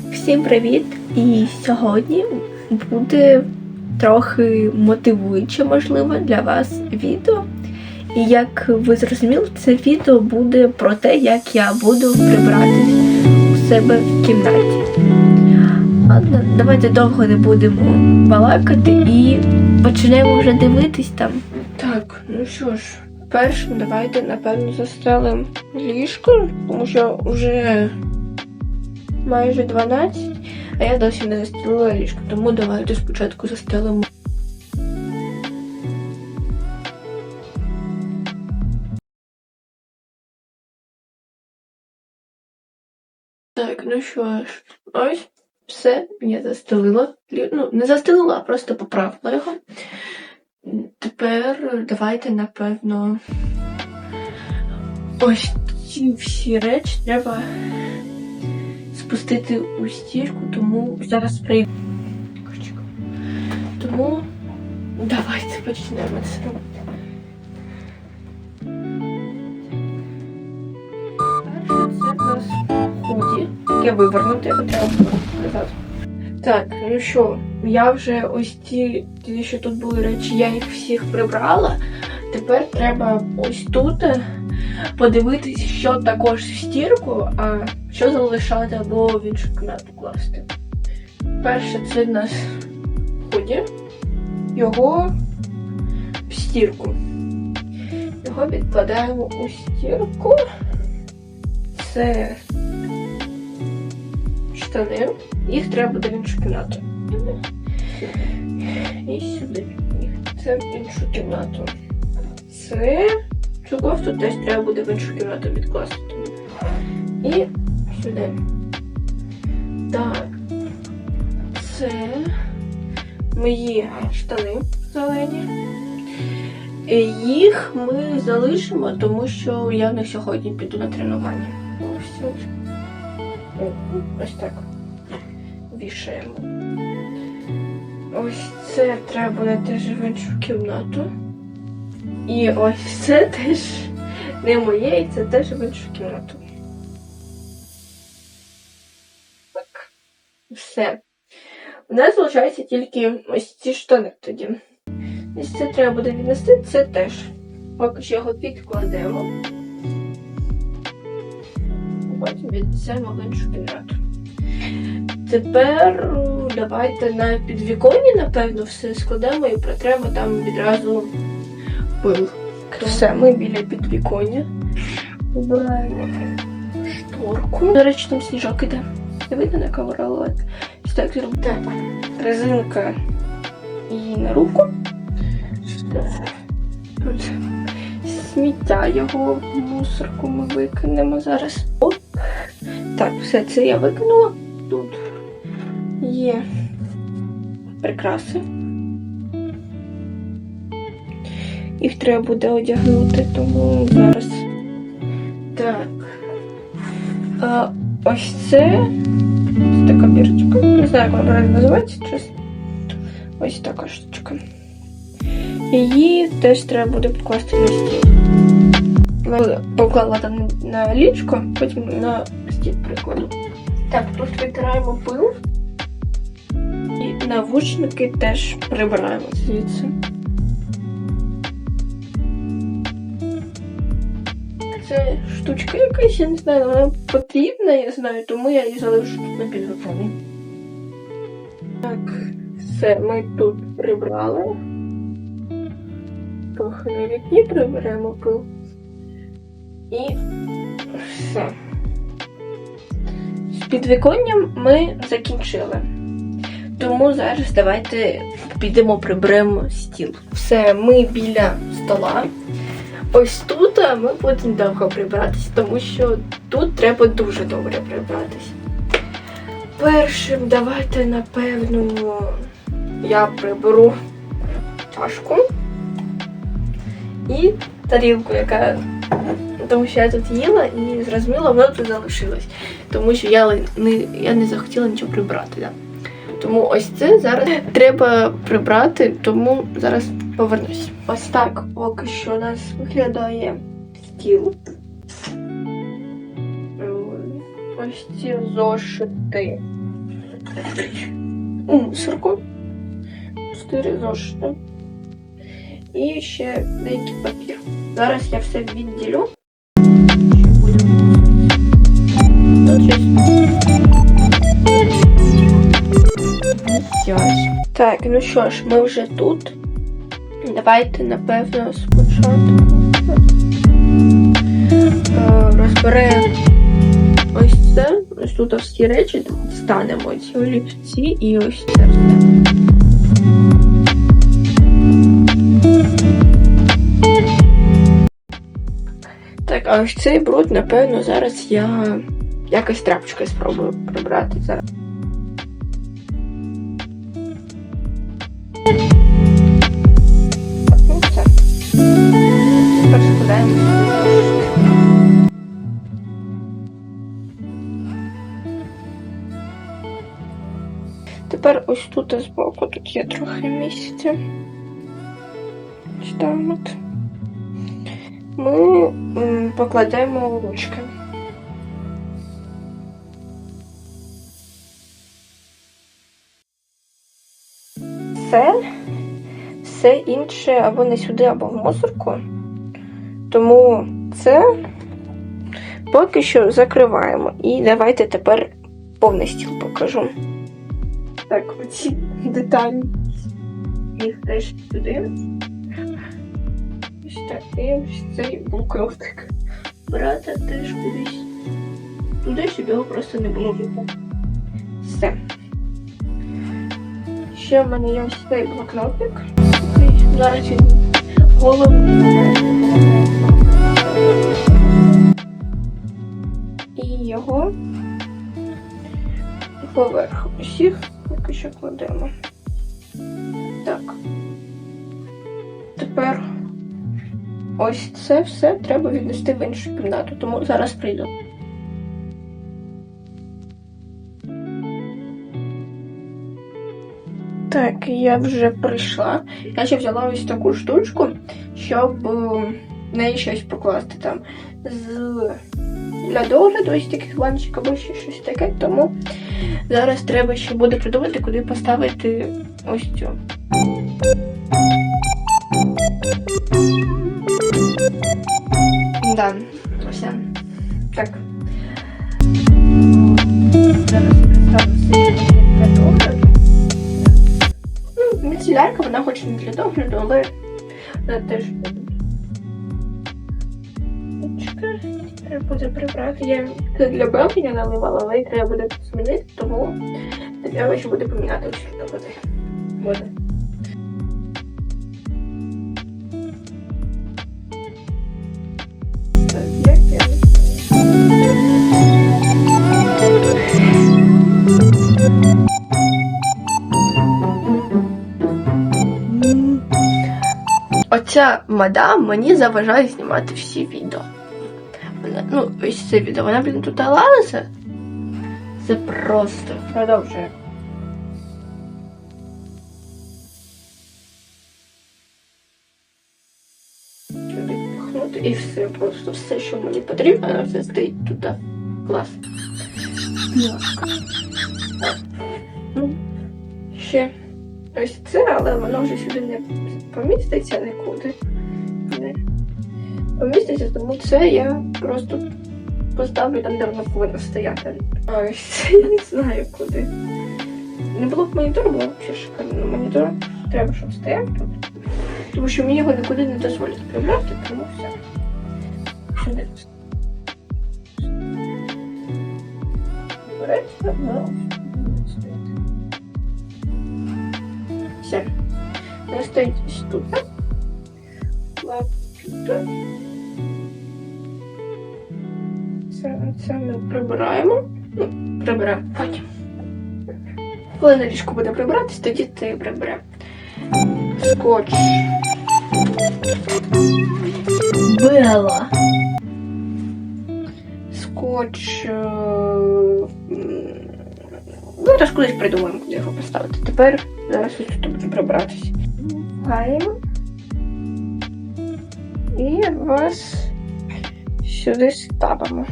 Всім привіт! І сьогодні буде трохи мотивуюче, можливо, для вас відео. І як ви зрозуміли, це відео буде про те, як я буду прибратись у себе в кімнаті. Давайте довго не будемо балакати і почнемо вже дивитись там. Так, ну що ж, першим давайте, напевно, застелимо ліжко, тому що вже майже 12, а я досі не застелила ліжко, тому давайте спочатку застелимо. Так, ну що ж, ось все, я застелила. Ну, не застелила, а просто поправила його. Тепер давайте, напевно, ось ці всі речі треба спустити у стірку, тому зараз прийду. Тому давайте почнемо це робити. Перше це в нас худі, яке вивернуте, його треба показати. Так, ну що, я вже ось ті, ті, що тут були речі, я їх всіх прибрала. Тепер треба ось тут подивитись, що також в стірку, а що залишати або в іншу кімнату класти. Перше, це в нас худі. Його в стірку. Його відкладаємо у стірку. Це штани. Їх треба буде в іншу кімнату. І сюди. Це в іншу кімнату. Це цю кофту теж треба буде в іншу кімнату відкласти. І сюди. Так. Це мої штани зелені. І Їх ми залишимо, тому що я на сьогодні піду на тренування. Ось Ось так. Вішаємо. Ось це треба буде теж в іншу кімнату. І ось це теж не моє, і це теж в іншу кімнату. Так. Все. У нас залишається тільки ось ці штани тоді. Ось це треба буде віднести, це теж. Поки що його підкладемо. Потім віднесемо в іншу кімнату. Тепер давайте на підвіконні, напевно, все складемо і протремо там відразу пил. Все, ми біля підвіконня. Вибираємо шторку. До речі, там сніжок іде. Не видно на камеру, але ось так резинка її на руку. Тут сміття його в мусорку ми викинемо зараз. О, так, все це я викинула. Тут є прикраси. Їх треба буде одягнути, тому зараз. Так. А, ось це. Ось така бірочка. Не знаю, як вона правильно називається, чесно. Ось така штучка. Її теж треба буде покласти на стіл. Поклала там на ліжко, потім на стіл прикладу. Так, тут витираємо пил. І навушники теж прибираємо звідси. Це штучка якась, я не знаю, вона потрібна, я знаю, тому я її залишу тут на підготові. Так, все, ми тут прибрали. Трохи на вікні приберемо пил. І все. З підвіконням ми закінчили. Тому зараз давайте підемо приберемо стіл. Все, ми біля стола. Ось тут ми будемо довго прибратися, тому що тут треба дуже добре прибратися. Першим давайте, напевно, я приберу чашку і тарілку, яка. Тому що я тут їла і зрозуміла, вона тут залишилась. Тому що я не, я не захотіла нічого прибрати. Да. Тому ось це зараз треба прибрати, тому зараз повернусь. Ось так поки що у нас виглядає стіл. Ось ці зошити у мусорку. Чотири зошити. І ще деякий папір. Зараз я все відділю. Ще буде Тут щось. Ось. Так, ну що ж, ми вже тут. Давайте, напевно, спочатку е, розберемо ось це. Ось тут всі речі встанемо ці олівці і ось це все. Так, а ось цей бруд, напевно, зараз я якось тряпочкою спробую прибрати зараз. Тепер. Тепер ось тут збоку, тут є трохи місця. От. Ми м, покладемо ручки. Все, все інше або не сюди, або в мусорку. Тому це поки що закриваємо. І давайте тепер повний стіл покажу. Так, оці деталі. Їх теж сюди. Ось так. І ось цей блокнотик. Брата теж кудись. Туди, щоб його просто не було видно. Все. Ще в мене є ось цей блокнотик. Зараз він головний. І його поверх усіх поки що кладемо. Так. Тепер ось це все треба віднести в іншу кімнату, тому зараз прийду. Так, я вже прийшла. Я ще взяла ось таку штучку, щоб е, в неї щось покласти там з для догляду, ось таких баночок або ще щось таке. Тому зараз треба ще буде придумати, куди поставити ось цю. Да, все. Так. Зараз представлю міцелярка, вона хоч не для догляду, але вона теж Чекай, треба буде прибрати. Я це для белки наливала, але її треба буде змінити, тому треба ще буде поміняти води. Буде. Так, Оця мадам мені заважає знімати всі відео. Вона, ну, ось це відео, вона, блін, тут лазиться. Це просто. Продовжує. І все, просто все, що мені потрібно, воно все стоїть туди. Клас. Ну, ще ось це, але воно вже сюди не поміститься нікуди. Не поміститься, тому це я просто поставлю там, де воно повинно стояти. Ось це я не знаю куди. Не було б монітору, було б взагалі шикарно. Ну, монітор треба, щоб стояв тут. Тому що мені його нікуди не дозволять прибрати, тому все. Сюди. Береться, але Все. Ось тут. Лапки. Це, це ми прибираємо. Ну, приберемо потім. Коли на ліжку буде прибиратись, тоді це приберемо. Скотч. Бела. Скотч. Ну, теж кудись придумаємо, куди його поставити. Тепер зараз ось тут буде прибратись. Гаємо. І вас сюди ставимо.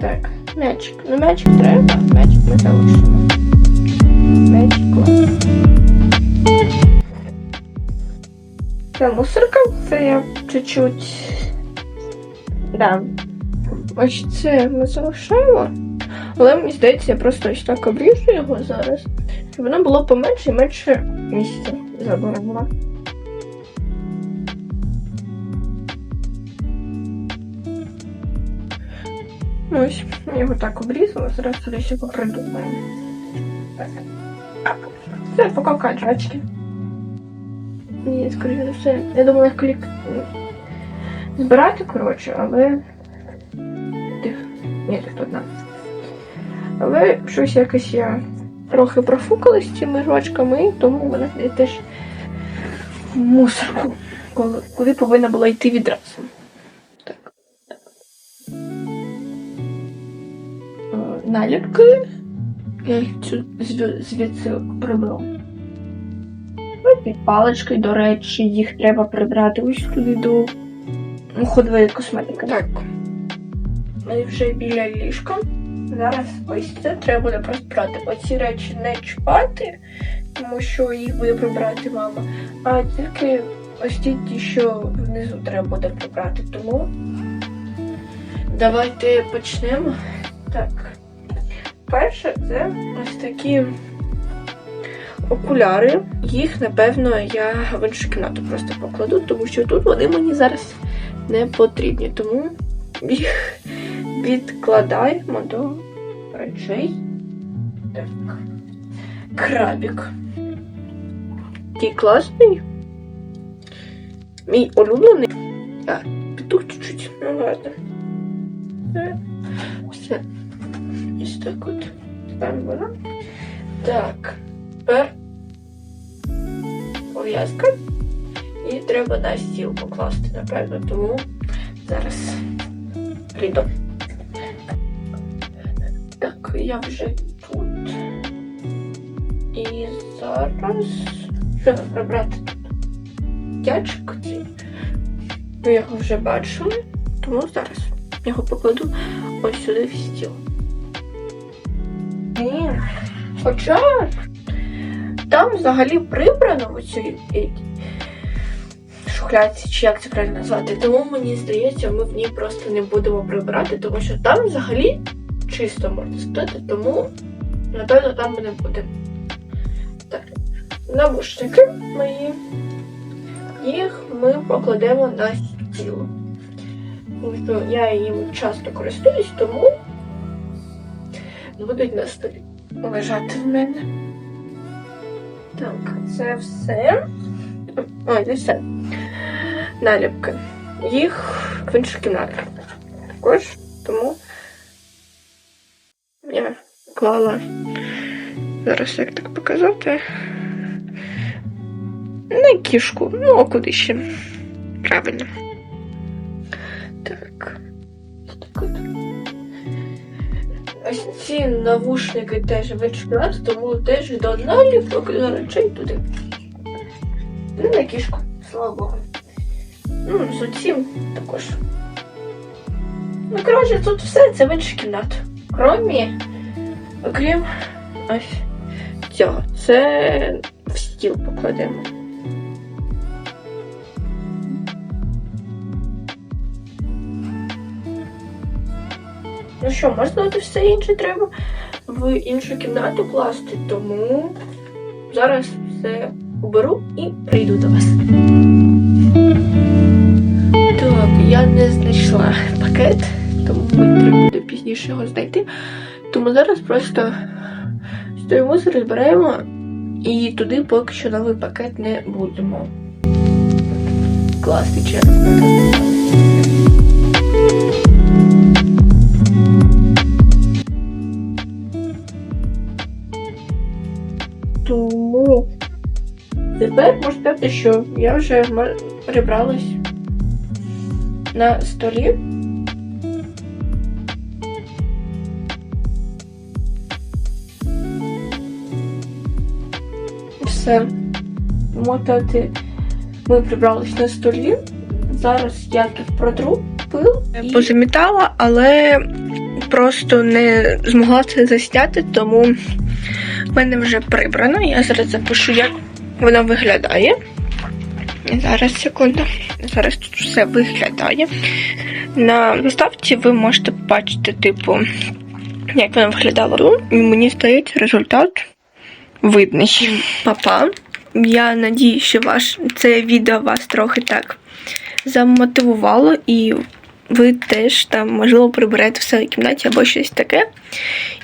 Так. М'ячик. Ну м'ячик треба, м'ячик ми залишимо. М'ячик. Це мусорка, це я чуть-чуть. Да. Ось це ми залишаємо. Але мені здається, я просто ось так обріжу його зараз. Щоб воно було поменше і менше місця заберемо. Ось, я його так обрізала, зараз сюди ще попридумаємо. Все, поки каджачки. Ні, скоріше за все. Я думала їх клік збирати, коротше, але. Тих. Ні, тут одна. Але щось якось я трохи профукалась цими жвачками, тому вона йде теж в мусорку, коли- повинна була йти відразу. Так. Е, Наліпки. Я їх цю зві- звідси прибрала. Ну, під палички, до речі, їх треба прибрати ось туди до ходової косметики. Так. Ми вже біля ліжка. Зараз ось це треба буде просто брати. Оці речі не чіпати, тому що їх буде прибрати мама. А тільки ось ті, ті, що внизу треба буде прибрати. Тому давайте почнемо. Так. Перше, це ось такі окуляри. Їх, напевно, я в іншу кімнату просто покладу, тому що тут вони мені зараз не потрібні. Тому їх відкладаємо до речей. Так. Крабік. Такий класний. Мій улюблений. А, петух чуть-чуть. Ну ладно. Е, Все. Ось так от. Там вона. Так. Тепер пов'язка. І треба на стіл покласти, напевно, тому зараз прийду. Я вже тут. І зараз. Нам прибрати? Ячик цей. Ви його вже бачили, тому зараз його покладу ось сюди в стіл. Ні. Хоча там взагалі прибрано в цій шухлядці, чи як це правильно назвати. Тому мені здається, ми в ній просто не будемо прибирати, тому що там взагалі чисто можна сказати, тому напевно там не будемо. Так, навушники мої. Їх ми покладемо на стіл. Тому що я їм часто користуюсь, тому будуть на столі лежати в мене. Так, це все. Ой, не все. Наліпки. Їх в іншу кімнату. Також, тому клала. Зараз як так показати. На кішку. Ну, а куди ще? Правильно. Так. Ось ці навушники теж в іншу тому теж до наліпок речей туди. Ну, на кішку, слава Богу. Ну, з цим також. Ну, коротше, тут все це в іншу кімнату. Кромі, окрім ось цього. Це в стіл покладемо. Ну що, можна от все інше треба в іншу кімнату класти, тому зараз все уберу і прийду до вас. Так, я не знайшла пакет, тому треба буде пізніше його знайти. Тому зараз просто стоїмо, розбираємо і туди поки що новий пакет не будемо. Класний через Тому тепер можна сказати, що я вже прибралась на столі. Все. Мотати. Ми прибрались на столі. Зараз я тут протру пил. І... Позамітала, але просто не змогла це засняти, тому в мене вже прибрано. Я зараз запишу, як воно виглядає. Зараз секунду. Зараз тут все виглядає. На заставці ви можете побачити, типу, як воно виглядало. І мені здається, результат видний. Папа. Я надію, що ваш це відео вас трохи так замотивувало, і ви теж там, можливо, приберете в своїй кімнаті або щось таке.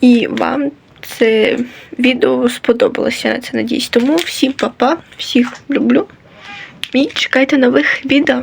І вам це відео сподобалося, на це надіюсь. Тому всім папа, всіх люблю. І чекайте нових відео.